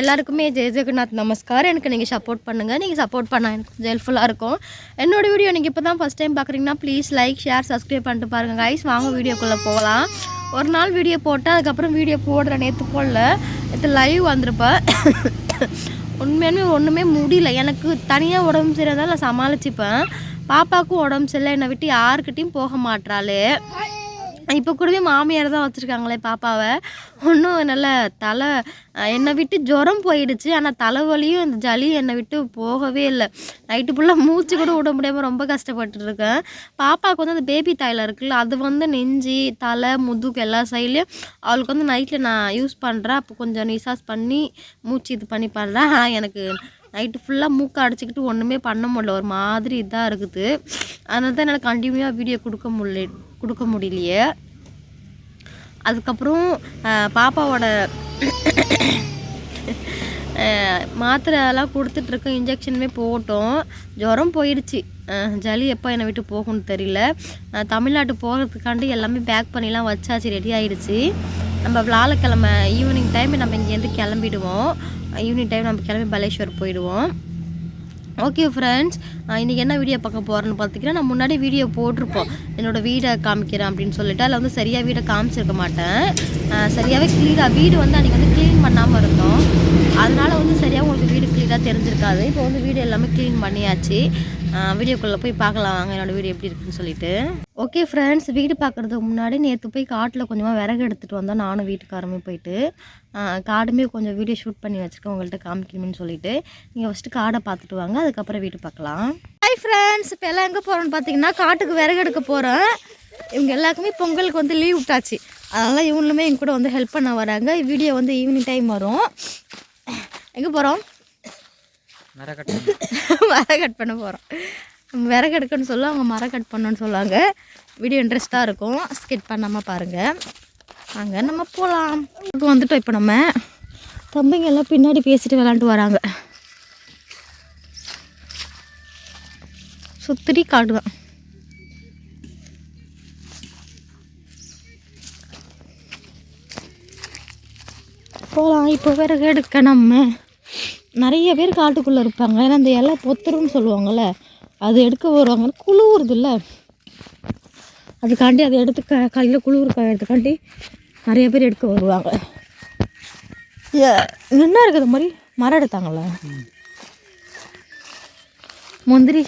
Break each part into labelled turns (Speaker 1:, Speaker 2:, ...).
Speaker 1: எல்லாருக்குமே ஜெய ஜெகநாத் நமஸ்கார். எனக்கு நீங்கள் சப்போர்ட் பண்ணுங்கள் நீங்கள் சப்போர்ட் பண்ணால் எனக்கு கொஞ்சம் ஹெல்ப்ஃபுல்லாக இருக்கும். என்னோடய வீடியோ நீங்கள் இப்போ தான் ஃபஸ்ட் டைம் பார்க்குறீங்கன்னா ப்ளீஸ் லைக் ஷேர் சப்ஸ்கிரைப் பண்ணிட்டு பாருங்கள் கைஸ் வாங்க வீடியோக்குள்ளே போகலாம். ஒரு நாள் வீடியோ போட்டால் அதுக்கப்புறம் வீடியோ போடுற நேற்று போடல. நேற்று லைவ் வந்திருப்பேன் உண்மையாலுமே ஒன்றுமே முடியல. எனக்கு தனியாக உடம்பு சரியாதான் நான் சமாளிச்சுப்பேன். பாப்பாவுக்கும் உடம்பு சரியில்லை. என்னை விட்டு யாருக்கிட்டையும் போக மாட்றாளே. இப்போ கூடவே மாமியார் தான் வச்சுருக்காங்களே பாப்பாவை. ஒன்றும் நல்ல தலை என்னை விட்டு ஜுரம் போயிடுச்சு. ஆனால் தலைவலியும் இந்த ஜலியும் என்னை விட்டு போகவே இல்லை. நைட்டு ஃபுல்லாக மூச்சு கூட விட முடியாமல் ரொம்ப கஷ்டப்பட்டுருக்கேன் பாப்பாவுக்கு வந்து அந்த பேபி தாயில் இருக்குல்ல அது வந்து நெஞ்சி தலை முதுகு எல்லா சைட்லேயும் அவளுக்கு வந்து நைட்டில் நான் யூஸ் பண்ணுறேன் அப்போ கொஞ்சம் நிசாஸ் பண்ணி மூச்சு இது பண்ணி பண்ணுறேன் ஆனால் எனக்கு நைட்டு ஃபுல்லாக மூக்கை அடிச்சுக்கிட்டு ஒன்றுமே பண்ண முடியல. ஒரு மாதிரி இதாக இருக்குது. அதனால தான் என்னால் கண்டினியூவாக வீடியோ கொடுக்க முடியல கொடுக்க முடியலையே. அதுக்கப்புறம் பாப்பாவோட மாத்திரைலாம் கொடுத்துட்ருக்கோம் இன்ஜெக்ஷனுமே போட்டோம். ஜுரம் போயிடுச்சு. ஜலி எப்போ என்னை விட்டு போகும்னு தெரியல. தமிழ்நாட்டு போகிறதுக்காண்டி எல்லாமே பேக் பண்ணிலாம் வச்சாச்சு ரெடி ஆகிடுச்சு நம்ம வியாழக்கிழமை ஈவினிங் டைம் நம்ம இங்கேருந்து கிளம்பிடுவோம். ஈவினிங் டைம் நம்ம கிளம்பி பலேஸ்வர் போயிடுவோம். ஓகே ஃப்ரெண்ட்ஸ் இன்றைக்கி என்ன வீடியோ பார்க்க போகிறேன்னு பார்த்தீங்கன்னா நான் முன்னாடி வீடியோ போட்டிருப்போம். என்னோடய வீடை காமிக்கிறேன் அப்படின்னு சொல்லிட்டு. அதில் வந்து சரியாக வீடை காமிச்சிருக்க மாட்டேன். சரியாகவே க்ளீனாக வீடு வந்து அன்றைக்கி வந்து க்ளீன் பண்ணாமல் இருந்தோம். அதனால் வந்து சரியாக உங்களுக்கு வீடு க்ளீனாக தெரிஞ்சிருக்காது. இப்போ வந்து வீடு எல்லாமே க்ளீன் பண்ணியாச்சு. வீடியோக்குள்ளே போய் பார்க்கலாம். வாங்க என்னோடய வீடு எப்படி இருக்குன்னு சொல்லிட்டு. ஓகே ஃப்ரெண்ட்ஸ் வீடு பார்க்குறதுக்கு முன்னாடி நேற்று போய் காட்டில் கொஞ்சமாக விறகு எடுத்துகிட்டு வந்தோம் நானும் வீட்டுக்காரமே போயிட்டு காடுமே கொஞ்சம் வீடியோ ஷூட் பண்ணி வச்சுருக்கேன். உங்கள்கிட்ட காமிக்கணும்னு சொல்லிட்டு. நீங்கள் ஃபஸ்ட்டு காடை பார்த்துட்டு வாங்க அதுக்கப்புறம் வீடு பார்க்கலாம். ஹாய் ஃப்ரெண்ட்ஸ் இப்போ எல்லாம் எங்கே போகிறோன்னு பார்த்தீங்கன்னா காட்டுக்கு விறகு எடுக்க போகிறோம் இவங்க எல்லாருக்குமே பொங்கலுக்கு வந்து லீவ் விட்டாச்சு. அதனால் இவங்களுமே எங்க கூட வந்து ஹெல்ப் பண்ண வராங்க. வீடியோ வந்து ஈவினிங் டைம் வரும். எங்கே போகிறோம்
Speaker 2: மரம் கட்
Speaker 1: மரம் கட் பண்ண போகிறோம் விறகு எடுக்கணும்னு சொல்ல அவங்க மரம் கட் பண்ணணும்னு சொல்லுவாங்க. வீடியோ இன்ட்ரெஸ்ட்டாக இருக்கும். ஸ்கிட் பண்ணாமல் பாருங்கள் அங்கே நம்ம போகலாம் வந்துட்டோம் இப்போ நம்ம தம்பிங்க எல்லாம் பின்னாடி பேசிட்டு விளாண்டுட்டு வராங்க. சுத்திரி காடு தான் போகலாம் இப்போ விறகு எடுக்க நம்ம. நிறைய பேர் காட்டுக்குள்ளே இருப்பாங்க. ஏன்னா அந்த இலை பொத்துருன்னு சொல்லுவாங்கள்ல அது எடுக்க வருவாங்க குளிருதுல்ல. அதுக்காண்டி அதை எடுத்து க கையில் குளிர் எடுத்துக்காண்டி நிறைய பேர் எடுக்க வருவாங்க. என்ன இருக்கிற மாதிரி? மரம் எடுத்தாங்கள முந்திரி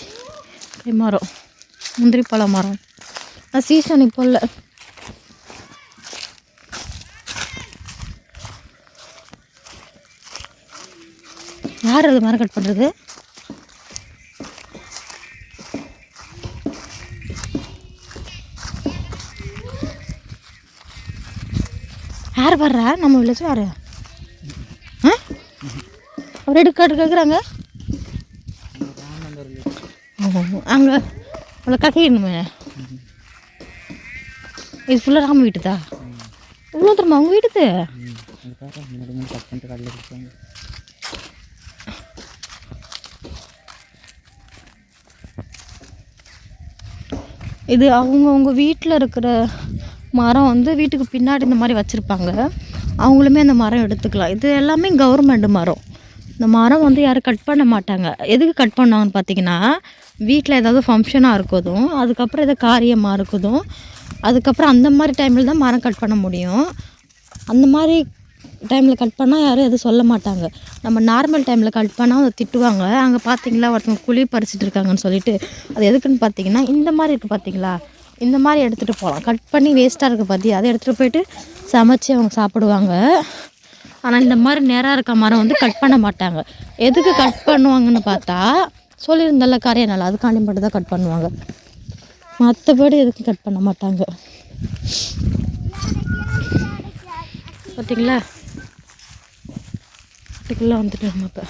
Speaker 1: மரம். முந்திரி பழ மரம். சீசன் இப்போ இல்லை யார் அது மரம் கட் பண்ணுறது யார் பாடுறா? நம்ம வில்லேஜ் யாரு? ஆ? அவர் எடுக்க கேட்குறாங்க அங்கே அவ்வளோ கக்கையணுமே இது ஃபுல்லாக ராம வீட்டுதா? இவ்வளோ தரமா? அவங்க வீட்டுது
Speaker 2: அதுக்காக முன்னாடி மூணு கட் பண்ணிட்டு கடையில் கொடுத்தாங்க
Speaker 1: இது அவங்கவுங்க வீட்டில் இருக்கிற மரம் வந்து வீட்டுக்கு பின்னாடி இந்த மாதிரி வச்சுருப்பாங்க. அவங்களுமே அந்த மரம் எடுத்துக்கலாம். இது எல்லாமே கவர்மெண்ட் மரம். இந்த மரம் வந்து யாரும் கட் பண்ண மாட்டாங்க. எதுக்கு கட் பண்ணாங்கன்னு பார்த்தீங்கன்னா வீட்டில் ஏதாவது ஃபங்க்ஷனாக இருக்குதும் அதுக்கப்புறம் எதாவது காரியமாக இருக்குதும் அதுக்கப்புறம் அந்த மாதிரி டைமில் தான் மரம் கட் பண்ண முடியும். அந்த மாதிரி டைமில் கட் பண்ணால் யாரும் எதுவும் சொல்ல மாட்டாங்க. நம்ம நார்மல் டைமில் கட் பண்ணால் அதை திட்டுவாங்க. அங்கே பார்த்தீங்களா ஒருத்தவங்க குழி பறிச்சிட்டு இருக்காங்கன்னு சொல்லிட்டு அது எதுக்குன்னு பார்த்தீங்கன்னா இந்த மாதிரி இருக்குது பார்த்தீங்களா இந்த மாதிரி எடுத்துகிட்டு போகலாம் கட் பண்ணி வேஸ்ட்டாக இருக்குது பார்த்தி அதை எடுத்துகிட்டு போயிட்டு சமைச்சு அவங்க சாப்பிடுவாங்க. ஆனால் இந்த மாதிரி நேராக இருக்க மரம் வந்து கட் பண்ண மாட்டாங்க. எதுக்கு கட் பண்ணுவாங்கன்னு பார்த்தா சொல்லியிருந்தல காரியம் நல்லா அதுக்காண்டி மட்டும் தான் கட் பண்ணுவாங்க. மற்றபடி எதுக்கும் கட் பண்ண மாட்டாங்க. பார்த்தீங்களா வீட்டுக்குள்ளே வந்துட்டு நம்ம இப்போ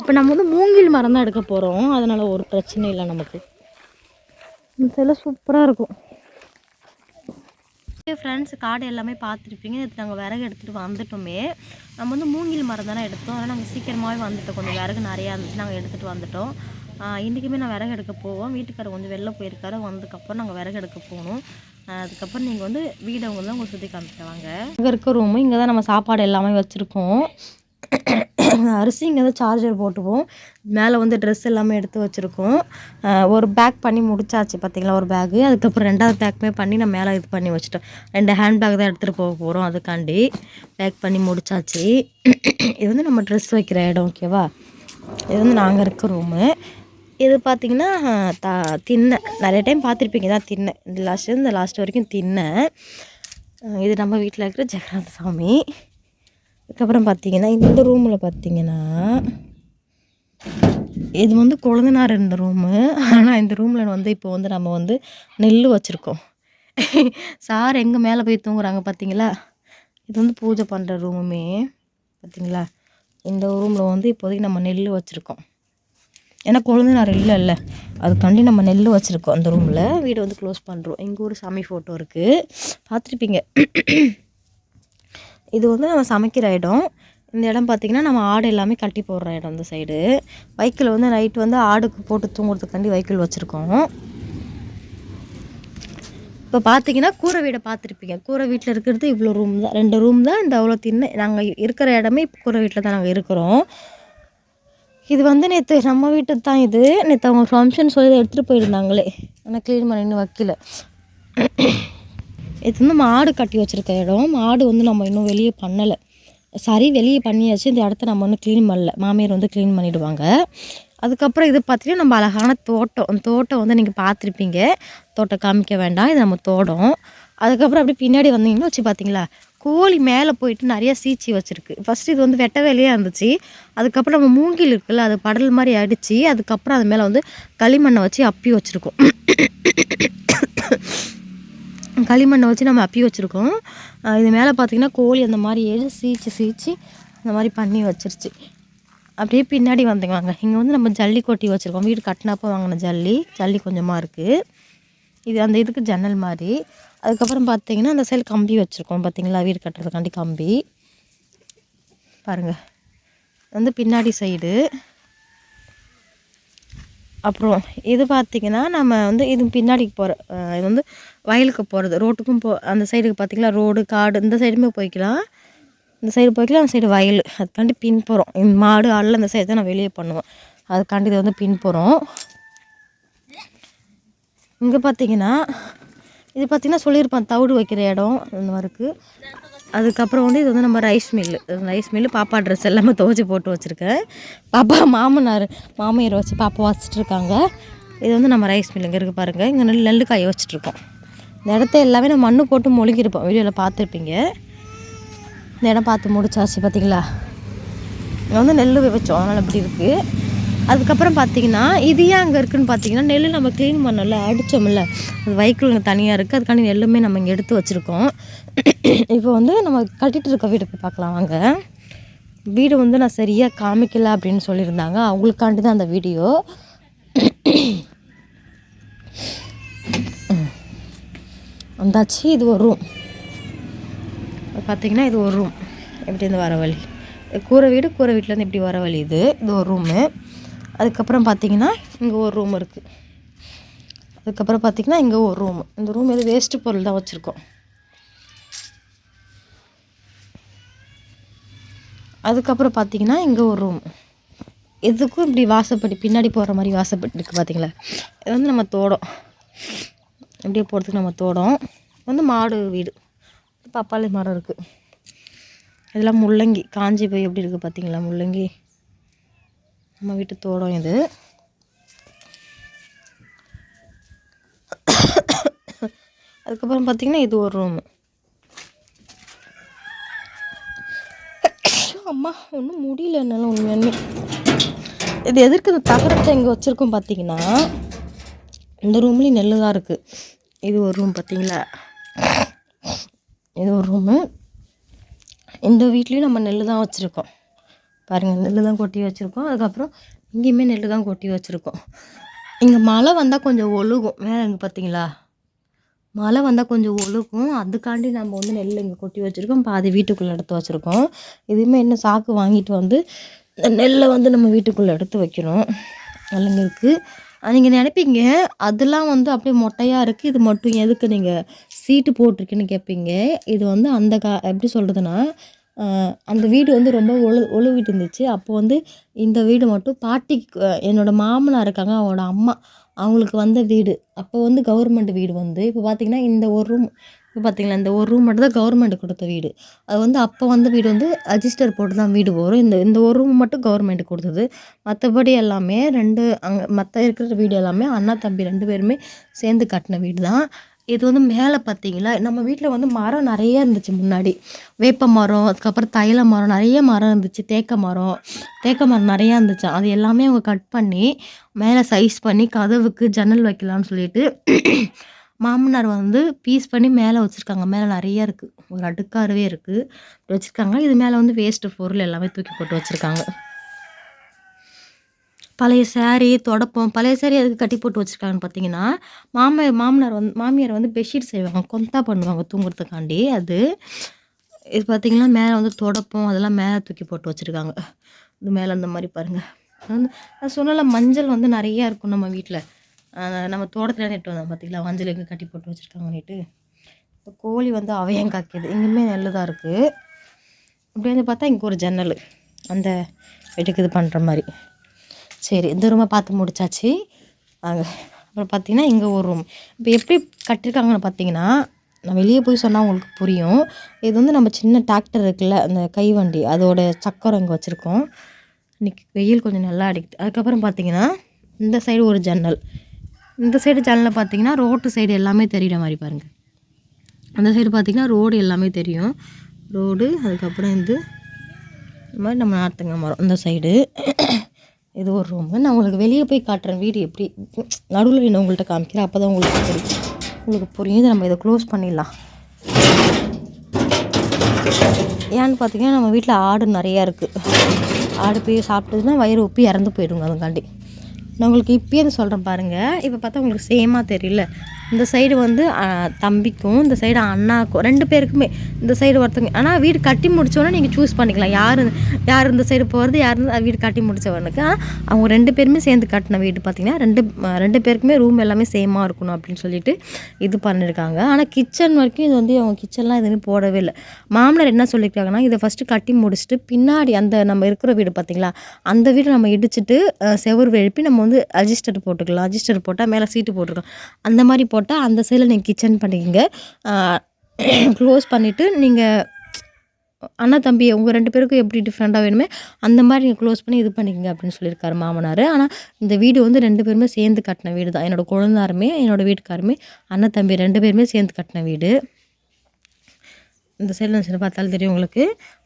Speaker 1: இப்போ நம்ம வந்து மூங்கில் மரம் தான் எடுக்க போகிறோம் அதனால் ஒரு பிரச்சனையும் இல்லை நமக்கு. இந்த சைடில் சூப்பராக இருக்கும். ஃப்ரெண்ட்ஸ் காடு எல்லாமே பார்த்துருப்பீங்க. நேற்று நாங்கள் விறகு எடுத்துகிட்டு வந்துட்டோமே. நம்ம வந்து மூங்கில் மரம் தானே எடுத்தோம். அதனால் நாங்கள் சீக்கிரமாகவே வந்துட்டோம். கொஞ்சம் விறகு நிறையா இருந்துச்சு. நாங்கள் எடுத்துகிட்டு வந்துட்டோம். இன்றைக்குமே நான் விறகு எடுக்க போவோம். வீட்டுக்காரர் கொஞ்சம் வெளில போயிருக்காரு. வந்ததுக்கப்புறம் நாங்கள் விறகு எடுக்க போகணும். அதுக்கப்புறம் நீங்கள் வந்து வீடு அவங்க தான் உங்களுக்கு சுற்றி காமிச்சிட்டாங்க இங்கே இருக்க ரூமு இங்கே தான் நம்ம சாப்பாடு எல்லாமே வச்சுருக்கோம். அரிசி இங்கே தான் சார்ஜர் போட்டுப்போம். மேலே வந்து ட்ரெஸ் எல்லாமே எடுத்து வச்சுருக்கோம். ஒரு பேக் பண்ணி முடிச்சாச்சு பார்த்தீங்களா ஒரு பேக்கு அதுக்கப்புறம் ரெண்டாவது பேக்குமே பண்ணி நான் மேலே இது பண்ணி வச்சுட்டோம் ரெண்டு ஹேண்ட் பேக் தான் எடுத்துகிட்டு போக போகிறோம் அதுக்காண்டி. பேக் பண்ணி முடிச்சாச்சு. இது வந்து நம்ம ட்ரெஸ் வைக்கிற இடம் ஓகேவா இது வந்து நாங்கள் இருக்க ரூமு இது பார்த்திங்கன்னா த தின்ன. நிறைய டைம் பார்த்துருப்பீங்க தான் தின்ன. இந்த லாஸ்ட்டு இந்த லாஸ்ட் வரைக்கும் தின்ன. இது நம்ம வீட்டில் இருக்கிற ஜெகநாத சாமி. அதுக்கப்புறம் பார்த்திங்கன்னா இந்த ரூமில் பார்த்திங்கன்னா இது வந்து குழந்தைனார் இருந்த ரூமு ஆனால் இந்த ரூமில் வந்து இப்போ வந்து நம்ம வந்து நெல் வச்சுருக்கோம். சார் எங்கே மேலே போய் தூங்குறாங்க பார்த்தீங்களா இது வந்து பூஜை பண்ணுற ரூமுமே பார்த்தீங்களா இந்த ரூமில் வந்து இப்போதைக்கு நம்ம நெல் வச்சுருக்கோம். ஏன்னா கொழுந்தனார் இல்லைல்ல. அதுக்காண்டி நம்ம நெல் வச்சுருக்கோம் அந்த ரூமில் வீடு வந்து க்ளோஸ் பண்ணுறோம் எங்கள் ஊர் சாமி ஃபோட்டோ இருக்குது பார்த்துருப்பீங்க. இது வந்து நம்ம சமைக்கிற இடம். இந்த இடம் பார்த்திங்கன்னா நம்ம ஆடு எல்லாமே கட்டி போடுற இடம் இந்த சைடு வைக்கில் வந்து நைட் வந்து ஆடுக்கு போட்டு தூங்குறதுக்காண்டி வைக்கில் வச்சுருக்கோம். இப்போ பார்த்தீங்கன்னா கூரை வீடை பார்த்துருப்பீங்க. கூரை வீட்டில் இருக்கிறது இவ்வளோ ரூம் தான். ரெண்டு ரூம் தான். இந்த அவ்வளோ தின்ன நாங்கள் இருக்கிற இடமே இப்போ கூரை வீட்டில் தான் நாங்கள் இருக்கிறோம். இது வந்து நேற்று நம்ம வீட்டு தான் இது. நேற்று அவங்க ஃபங்க்ஷன் சொல்லி எடுத்துகிட்டு போயிருந்தாங்களே. ஆனால் க்ளீன் பண்ணி வைக்கல. இது வந்து மாடு கட்டி வச்சுருக்க இடம். மாடு வந்து நம்ம இன்னும் வெளியே பண்ணலை. சரி வெளியே பண்ணியாச்சு. இந்த இடத்த நம்ம இன்னும் க்ளீன் பண்ணல. மாமியார் வந்து க்ளீன் பண்ணிவிடுவாங்க அதுக்கப்புறம் இது பார்த்தீங்கன்னா நம்ம அழகான தோட்டம். அந்த தோட்டம் வந்து நீங்கள் பார்த்துருப்பீங்க. தோட்டம் காமிக்க வேண்டாம். இது நம்ம தோட்டம். அதுக்கப்புறம் அப்படி பின்னாடி வந்தீங்கன்னா வச்சு பார்த்தீங்களா கோழி மேலே போயிட்டு நிறைய சீச்சி வச்சுருக்கு. ஃபஸ்ட்டு இது வந்து வெட்ட வேலையாக இருந்துச்சு. அதுக்கப்புறம் நம்ம மூங்கில் இருக்குல்ல அது படல் மாதிரி அடித்து அதுக்கப்புறம் அது மேலே வந்து களிமண்ணை வச்சு அப்பி வச்சுருக்கோம். களிமண்ணை வச்சு நம்ம அப்பி வச்சுருக்கோம். இது மேலே பார்த்தீங்கன்னா கோழி அந்த மாதிரி ஏழு சீச்சு சீச்சு அந்த மாதிரி பண்ணி வச்சிருச்சு. அப்படியே பின்னாடி வந்தீங்க வாங்க. இங்கே வந்து நம்ம ஜல்லி கொட்டி வச்சுருக்கோம். வீடு கட்டினப்போ வாங்கின ஜல்லி. ஜல்லி கொஞ்சமாக இருக்குது இது அந்த இதுக்கு ஜன்னல் மாதிரி அதுக்கப்புறம் பார்த்தீங்கன்னா அந்த சைடு கம்பி வச்சுருக்கோம் பார்த்தீங்களா வீடு கட்டுறதுக்காண்டி கம்பி. பாருங்கள் வந்து பின்னாடி சைடு. அப்புறம் இது பார்த்திங்கன்னா நம்ம வந்து இது பின்னாடிக்கு போகிற இது வந்து வயலுக்கு போகிறது ரோட்டுக்கும் போ அந்த சைடுக்கு பார்த்திங்களா ரோடு காடு இந்த சைடுமே போய்க்கலாம். இந்த சைடு போய்க்கலாம் அந்த சைடு வயல். அதுக்காண்டி பின் போகிறோம் மாடு ஆள் அந்த சைடு தான் நான் வெளியே பண்ணுவேன். அதுக்காண்டி இது வந்து பின் போகிறோம் இங்கே பார்த்தீங்கன்னா இது பார்த்திங்கன்னா சொல்லியிருப்பேன் தவிடு வைக்கிற இடம் இந்த மாதிரி இருக்குது அதுக்கப்புறம் வந்து இது வந்து நம்ம ரைஸ் மில்லு ரைஸ் மில்லு பாப்பா ட்ரெஸ் எல்லாமே துவச்சி போட்டு வச்சுருக்கேன். பாப்பா மாமனார் மாமியார் வச்சு பாப்பா வச்சுட்டு இருக்காங்க. இது வந்து நம்ம ரைஸ் மில் இங்கே இருக்குது பாருங்கள் இங்கே நெல் நெல் காய வச்சுட்ருக்கோம் இந்த இடத்த எல்லாமே நம்ம மண்ணு போட்டு மொழிகிருப்போம் வீடியோவில் பார்த்துருப்பீங்க இந்த இடம் பார்த்து முடிச்சாச்சு பார்த்தீங்களா இங்கே வந்து நெல் விவச்சோம் அதனால் இப்படி இருக்குது அதுக்கப்புறம் பார்த்தீங்கன்னா இது ஏன் அங்கே இருக்குதுன்னு பார்த்தீங்கன்னா நெல் நம்ம க்ளீன் பண்ணல அடித்தோம்ல அது வைக்கோல் இங்கே தனியாக இருக்குது அதுக்காண்டி நெல்லுமே நம்ம இங்கே எடுத்து வச்சுருக்கோம். இப்போ வந்து நம்ம கட்டிகிட்டு இருக்க வீடு போய் பார்க்கலாம் வாங்க. வீடு வந்து நான் சரியாக காமிக்கலை அப்படின்னு சொல்லியிருந்தாங்க. அவங்களுக்காண்டி தான் அந்த வீடியோ. வந்தாச்சு இது ஒரு ரூம் பார்த்தீங்கன்னா இது ஒரு ரூம் எப்படி இருந்து வர வழி? கூரை வீடு கூரை வீட்டிலேருந்து இப்படி வர வழி இது. இது ஒரு ரூமு அதுக்கப்புறம் பார்த்தீங்கன்னா இங்கே ஒரு ரூம் இருக்குது அதுக்கப்புறம் பார்த்தீங்கன்னா இங்கே ஒரு ரூம் இந்த ரூம் எது வேஸ்ட்டு பொருள் தான் வச்சுருக்கோம். அதுக்கப்புறம் பார்த்தீங்கன்னா இங்கே ஒரு ரூம் இதுக்கும் இப்படி வாசப்படி பின்னாடி போகிற மாதிரி வாசப்படி இருக்குது பார்த்தீங்களா? இது வந்து நம்ம தோடம். இப்படியே போகிறதுக்கு நம்ம தோடம். வந்து மாடு வீடு. பப்பாளி மரம் இருக்குது இதெல்லாம் முள்ளங்கி காஞ்சி போய் எப்படி இருக்குது பார்த்தீங்களா? முள்ளங்கி. நம்ம வீட்டு தோடம் இது. அதுக்கப்புறம் பார்த்தீங்கன்னா இது ஒரு ரூமு அம்மா ஒன்றும் முடியல என்னால் உண்மையானே இது எதற்கு இந்த தகரத்தை இங்கே வச்சுருக்கோம் பார்த்தீங்கன்னா இந்த ரூம்லேயும் நெல் தான் இருக்குது இது ஒரு ரூம் பார்த்தீங்களா இது ஒரு ரூமு இந்த வீட்லேயும் நம்ம நெல் தான் வச்சுருக்கோம். பாருங்கள் நெல் தான் கொட்டி வச்சுருக்கோம். அதுக்கப்புறம் இங்கேயுமே நெல் தான் கொட்டி வச்சுருக்கோம். இங்கே மழை வந்தால் கொஞ்சம் ஒழுகும். வேறு இங்கே பார்த்தீங்களா மழை வந்தால் கொஞ்சம் ஒழுகும். அதுக்காண்டி நம்ம வந்து நெல் இங்கே கொட்டி வச்சுருக்கோம். பாதி வீட்டுக்குள்ளே எடுத்து வச்சுருக்கோம். இதுவுமே இன்னும் சாக்கு வாங்கிட்டு வந்து நெல்லை வந்து நம்ம வீட்டுக்குள்ளே எடுத்து வைக்கணும். நல்லங்க இருக்குது நீங்கள் நினைப்பீங்க அதெல்லாம் வந்து அப்படியே மொட்டையாக இருக்குது இது மட்டும் எதுக்கு நீங்கள் சீட்டு போட்டிருக்குன்னு கேட்பீங்க இது வந்து அந்த கா எப்படி சொல்கிறதுனா அந்த வீடு வந்து ரொம்ப ஒழு ஒழுவிட்டு இருந்துச்சு அப்போ வந்து இந்த வீடு மட்டும் பாட்டிக்கு என்னோடய மாமனார் இருக்காங்க அவங்களோட அம்மா அவங்களுக்கு வந்த வீடு. அப்போ வந்து கவர்மெண்ட் வீடு வந்து இப்போ பார்த்தீங்கன்னா இந்த ஒரு ரூம் இப்போ பார்த்தீங்களா இந்த ஒரு ரூம் மட்டும் தான் கவர்மெண்ட் கொடுத்த வீடு. அது வந்து அப்போ வந்த வீடு வந்து அஜிஸ்டர் போட்டு தான் வீடு வரும். இந்த இந்த ஒரு ரூம் மட்டும் கவர்மெண்ட் கொடுத்தது. மற்றபடி எல்லாமே ரெண்டு அங்கே மற்ற இருக்கிற வீடு எல்லாமே அண்ணா தம்பி ரெண்டு பேருமே சேர்ந்து கட்டின வீடு தான். இது வந்து மேலே பார்த்தீங்களா நம்ம வீட்டில் வந்து மரம் நிறைய இருந்துச்சு முன்னாடி. வேப்ப மரம் அதுக்கப்புறம் தைல மரம் நிறைய மரம் இருந்துச்சு. தேக்க மரம் தேக்க மரம் நிறையா இருந்துச்சு. அது எல்லாமே அவங்க கட் பண்ணி மேலே சைஸ் பண்ணி கதவுக்கு ஜன்னல் வைக்கலாம்னு சொல்லிட்டு மாமனார் வந்து பீஸ் பண்ணி மேலே வச்சுருக்காங்க. மேலே நிறைய இருக்குது ஒரு அடுக்காரவே இருக்குது வச்சுருக்காங்க. இது மேலே வந்து வேஸ்ட்டு பொருள் எல்லாமே தூக்கி போட்டு வச்சுருக்காங்க. பழைய சேரீ தொடப்பம் பழைய சேரீ அதுக்கு கட்டி போட்டு வச்சுருக்காங்கன்னு பார்த்தீங்கன்னா மாம மாமனார் வந்து மாமியார் வந்து பெட்ஷீட் செய்வாங்க கொந்தா பண்ணுவாங்க தூங்குறதுக்காண்டி. அது இது பார்த்தீங்கன்னா மேலே வந்து தொடப்பம் அதெல்லாம் மேலே தூக்கி போட்டு வச்சுருக்காங்க. இது மேலே அந்த மாதிரி பாருங்கள் வந்து நான் சொன்னல மஞ்சள் வந்து நிறையா இருக்கும் நம்ம வீட்டில் நம்ம தோட்டத்தில் நெட்டு வந்தோம் பார்த்தீங்களா மஞ்சள் எங்கே கட்டி போட்டு வச்சுருக்காங்கன்னுட்டு. இப்போ கோழி வந்து அவையம் காக்கிது எங்கேயுமே நல்லதாக தான் இருக்குது அப்படி வந்து பார்த்தா இங்கே ஒரு ஜன்னல். அந்த வீட்டுக்கு இது பண்ணுற மாதிரி. சரி இந்த ரூமை பார்த்து முடிச்சாச்சு. அங்கே அப்புறம் பார்த்தீங்கன்னா இங்கே ஒரு ரூம் இப்போ எப்படி கட்டியிருக்காங்கன்னு பார்த்தீங்கன்னா நான் வெளியே போய் சொன்னால் உங்களுக்கு புரியும். இது வந்து நம்ம சின்ன டிராக்டர் இருக்குல்ல அந்த கைவண்டி அதோட சக்கரம் இங்கே வச்சுருக்கோம். இன்றைக்கி வெயில் கொஞ்சம் நல்லா அடிக்குது. அதுக்கப்புறம் பார்த்தீங்கன்னா இந்த சைடு ஒரு ஜன்னல். இந்த சைடு ஜன்னலில் பார்த்தீங்கன்னா ரோட்டு சைடு எல்லாமே தெரியுற மாதிரி பாருங்கள் அந்த சைடு பார்த்தீங்கன்னா ரோடு எல்லாமே தெரியும். ரோடு அதுக்கப்புறம் வந்து இந்த மாதிரி நம்ம நார்த்தங்க மரம் இந்த சைடு இது ஒரு ரூமு நான் உங்களுக்கு வெளியே போய் காட்டுறேன் வீடு எப்படி. நடுவில் என்ன உங்கள்கிட்ட காமிக்கிறேன். அப்போ தான் உங்களுக்கு புரியும் உங்களுக்கு புரியும் நம்ம இதை க்ளோஸ் பண்ணிடலாம். ஏன்னு பார்த்தீங்கன்னா நம்ம வீட்டில் ஆடு நிறையா இருக்குது ஆடு போய் சாப்பிட்டதுன்னா வயிறு உப்பி இறந்து போயிடுங்க அதுக்காண்டி. நான் உங்களுக்கு இப்பயே சொல்கிறேன் பாருங்கள் இப்போ பார்த்தா உங்களுக்கு சேமாக தெரியல. இந்த சைடு வந்து தம்பிக்கும் இந்த சைடு அண்ணாக்கும் ரெண்டு பேருக்குமே இந்த சைடு ஒருத்தவங்க ஆனால் வீடு கட்டி முடிச்சோன்னே நீங்கள் சூஸ் பண்ணிக்கலாம். யார் யார் இந்த சைடு போகிறது யார் வீடு கட்டி முடித்தவனுக்கு ஆனால் அவங்க ரெண்டு பேருமே சேர்ந்து கட்டின வீடு பார்த்தீங்கன்னா ரெண்டு ரெண்டு பேருக்குமே ரூம் எல்லாமே சேமாக இருக்கணும் அப்படின்னு சொல்லிட்டு இது பண்ணியிருக்காங்க ஆனால் கிச்சன் வரைக்கும் இது வந்து அவங்க கிச்சன்லாம் எதுவுமே போடவே இல்லை. மாமனார் என்ன சொல்லியிருக்காங்கன்னா இதை ஃபஸ்ட்டு கட்டி முடிச்சுட்டு பின்னாடி அந்த நம்ம இருக்கிற வீடு பார்த்தீங்களா அந்த வீடு நம்ம இடிச்சிட்டு அஹ், எழுப்பி நம்ம வந்து அஜிஸ்டர் போட்டுக்கலாம். அஜிஸ்டர் போட்டால் மேலே சீட்டு போட்டுருக்கோம் அந்த மாதிரி போட்டால் அந்த சைடில் நீங்கள் கிச்சன் பண்ணிக்கோங்க. க்ளோஸ் பண்ணிவிட்டு நீங்கள் அண்ணா தம்பி உங்கள் ரெண்டு பேருக்கும் எப்படி டிஃப்ரெண்ட்டாக வேணுமே அந்த மாதிரி நீங்கள் க்ளோஸ் பண்ணி இது பண்ணிக்கங்க அப்படின்னு சொல்லியிருக்காரு மாமனார். ஆனால் இந்த வீடு வந்து ரெண்டு பேருமே சேர்ந்து கட்டின வீடு தான். என்னோட குழந்தாருமே என்னோட வீட்டுக்காருமே அண்ணன் தம்பி ரெண்டு பேருமே சேர்ந்து கட்டின வீடு. இந்த சைடில் சைடு பார்த்தாலும் தெரியும் உங்களுக்கு.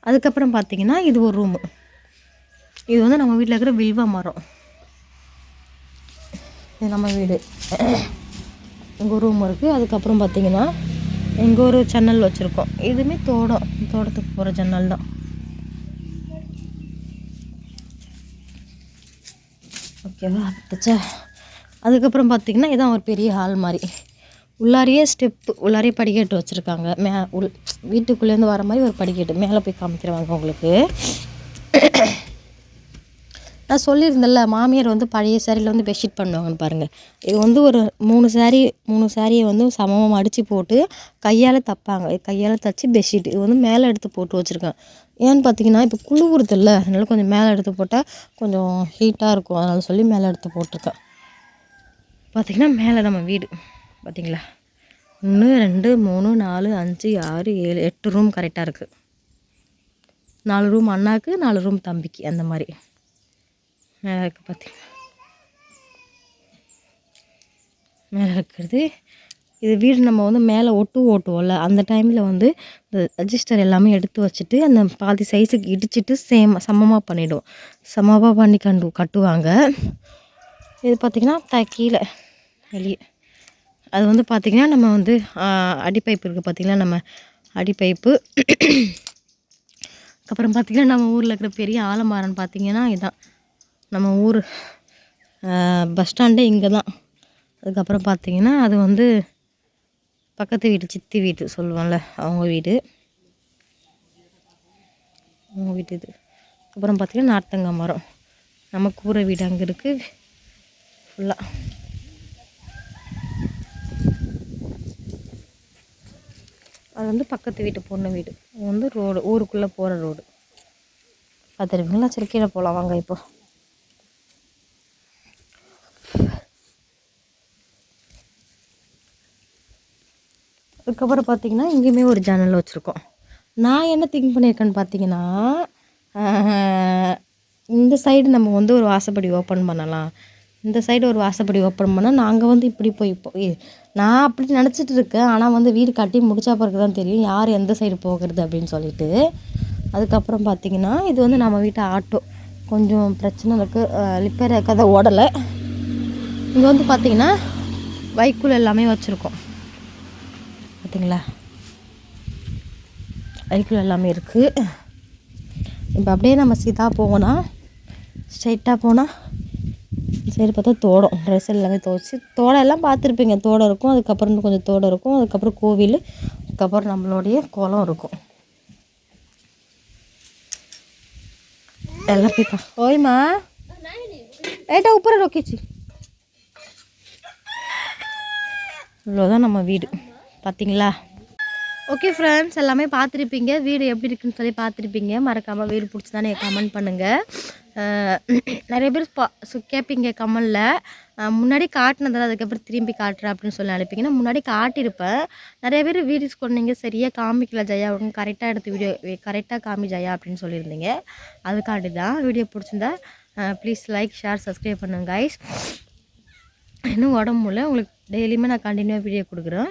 Speaker 1: அதுக்கப்புறம் பார்த்தீங்கன்னா இது ஒரு ரூமு இது வந்து நம்ம வீட்டில் இருக்கிற வில்வ மரம். இது நம்ம வீடு. இங்கே ஒரு ரூம் இருக்குது அதுக்கப்புறம் பார்த்தீங்கன்னா இங்கே ஒரு ஜன்னல் வச்சுருக்கோம். இதுவுமே தோட்டம் தோட்டத்துக்கு போகிற ஜன்னல் தான். ஓகேவா பச்சா அதுக்கப்புறம் பார்த்தீங்கன்னா இதான் ஒரு பெரிய ஹால் மாதிரி. உள்ளாரியே ஸ்டெப்பு உள்ளாரியே படிக்கட்டு வச்சுருக்காங்க. மே உள் வீட்டுக்குள்ளேருந்து வர மாதிரி ஒரு படிக்கட்டு. மேலே போய் காமிக்கிறவாங்க உங்களுக்கு. நான் சொல்லியிருந்தேன்ல மாமியார் வந்து பழைய சாரியில் வந்து பெட்ஷீட் பண்ணுவாங்கன்னு பாருங்கள் இது வந்து ஒரு மூணு சேரீ மூணு சாரியை வந்து சமமாக மடித்து போட்டு கையால் தைப்பாங்க. கையால் தைச்சி பெட்ஷீட் இது வந்து மேலே எடுத்து போட்டு வச்சுருக்கேன் ஏன்னு பார்த்தீங்கன்னா இப்போ குளிருதில்ல அதனால கொஞ்சம் மேலே எடுத்து போட்டால் கொஞ்சம் ஹீட்டாக இருக்கும். அதனால் சொல்லி மேலே எடுத்து போட்டிருக்கேன். பார்த்தீங்கன்னா மேலே நம்ம வீடு. பார்த்தீங்களா ஒன்று ரெண்டு மூணு நாலு அஞ்சு ஆறு ஏழு எட்டு ரூம் கரெக்டாக இருக்குது நாலு ரூம் அண்ணாக்கு நாலு ரூம் தம்பிக்கு. அந்த மாதிரி. மேலே இருக்க பார்த்திங்கன்னா மேலே இருக்கிறது இது வீடு நம்ம வந்து மேலே ஒட்டு ஓட்டுவோம்ல அந்த டைமில் வந்து இந்த ரெஜிஸ்டர் எல்லாமே எடுத்து வச்சுட்டு அந்த பாதி சைஸுக்கு இடிச்சிட்டு சேம் சமமாக பண்ணிவிடுவோம் சமமாக பண்ணி கண்டு கட்டுவாங்க. இது பார்த்திங்கன்னா த கீழே வெளியே. அது வந்து பார்த்திங்கன்னா நம்ம வந்து அடிப்பைப்பு இருக்குது பார்த்திங்கன்னா நம்ம அடிப்பைப்பு. அப்புறம் பார்த்திங்கன்னா நம்ம ஊரில் இருக்கிற பெரிய ஆலமரம் பார்த்திங்கன்னா இதுதான் நம்ம ஊர் பஸ் ஸ்டாண்டே இங்கே தான். அதுக்கப்புறம் பார்த்திங்கன்னா அது வந்து பக்கத்து வீடு சித்தி வீடு சொல்லுவோம்ல அவங்க வீடு. அவங்க வீட்டு இது. அப்புறம் பார்த்திங்கன்னா நார்த்தங்காய் மரம். நம்ம கூரை வீடு அங்கே இருக்குது ஃபுல்லாக அது வந்து பக்கத்து வீட்டு பொண்ணு வீடு. அது வந்து ரோடு ஊருக்குள்ளே போகிற ரோடு பார்த்துருக்கீங்களா சரி கீழே போகலாம் வாங்க இப்போது அதுக்கப்புறம் பார்த்தீங்கன்னா இங்கேயுமே ஒரு ஜன்னல் வச்சுருக்கோம். நான் என்ன திங்க் பண்ணியிருக்கேன்னு பார்த்தீங்கன்னா இந்த சைடு நம்ம வந்து ஒரு வாசப்படி ஓப்பன் பண்ணலாம். இந்த சைடு ஒரு வாசப்படி ஓப்பன் பண்ணால் நாங்கள் வந்து இப்படி போய் போய் நான் அப்படி நினச்சிட்டு இருக்கேன். ஆனால் வந்து வீடு கட்டி முடிச்சா பிறகு தான் தெரியும் யார் எந்த சைடு போகிறது அப்படின்னு சொல்லிட்டு. அதுக்கப்புறம் பார்த்தீங்கன்னா இது வந்து நம்ம வீட்டு ஆட்டோ கொஞ்சம் பிரச்சனை இருக்குது ரிப்பேர் கதை ஓடலை. இங்கே வந்து பார்த்திங்கன்னா வைக்குள் எல்லாமே வச்சுருக்கோம். பார்த்தீங்களா வைக்குள் எல்லாமே இருக்குது இப்போ அப்படியே நம்ம சீதா போனால் ஸ்ட்ரைட்டாக போனால் சரி பார்த்தா தோடம் ட்ரெஸ் எல்லாமே துவச்சி தோடம் எல்லாம் பார்த்துருப்பீங்க. தோடம் இருக்கும் அதுக்கப்புறம் கொஞ்சம் தோடம் இருக்கும் அதுக்கப்புறம் கோவில் அதுக்கப்புறம் நம்மளுடைய குளம் இருக்கும். எல்லாம் போய் ஓய்மா. ஏட்டா உப்புற ரொக்கிச்சு இவ்வளோதான் நம்ம வீடு. பார்த்தீங்களா ஓகே ஃப்ரெண்ட்ஸ் எல்லாமே பார்த்துருப்பீங்க வீடு எப்படி இருக்குன்னு சொல்லி பார்த்துருப்பீங்க மறக்காமல் வீடு பிடிச்சதானே கமெண்ட் பண்ணுங்கள் நிறைய பேர் பா கேட்பீங்க கமெண்டில் முன்னாடி காட்டினதில் அதுக்கப்புறம் திரும்பி காட்டுறேன் அப்படின்னு சொல்லி அனுப்பிங்கன்னா முன்னாடி காட்டியிருப்பேன். நிறைய பேர் வீடியோஸ் கொண்டீங்க. சரியாக காமிக்கல ஜெயா. அப்படின்னு கரெக்டாக எடுத்து வீடியோ கரெக்டாக காமி ஜெயா அப்படின்னு சொல்லியிருந்தீங்க. அதுக்காண்டி தான் வீடியோ பிடிச்சிருந்தா ப்ளீஸ் லைக் ஷேர் சப்ஸ்கிரைப் பண்ணுங்க கைஸ் இன்னும் உடம்பு உங்களுக்கு டெய்லியுமே நான் கண்டினியூவாக வீடியோ கொடுக்குறேன்.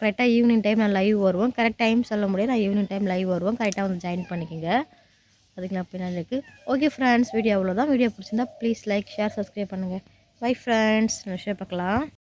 Speaker 1: கரெக்டாக ஈவினிங் டைம் நான் லைவ் வருவோம். கரெக்ட் டைம் சொல்ல முடியாது. நான் ஈவினிங் டைம் லைவ் வருவோம். கரெக்டாக வந்து ஜாயின் பண்ணிக்கோங்க. அதுக்கு நான் பின்னாடி இருக்குது ஓகே ஃப்ரெண்ட்ஸ் வீடியோ அவ்வளோதான் வீடியோ பிடிச்சிருந்தா ப்ளீஸ் லைக் ஷேர் சப்ஸ்கிரைப் பண்ணுங்கள் பை ஃப்ரெண்ட்ஸ் விஷயம் பார்க்கலாம்.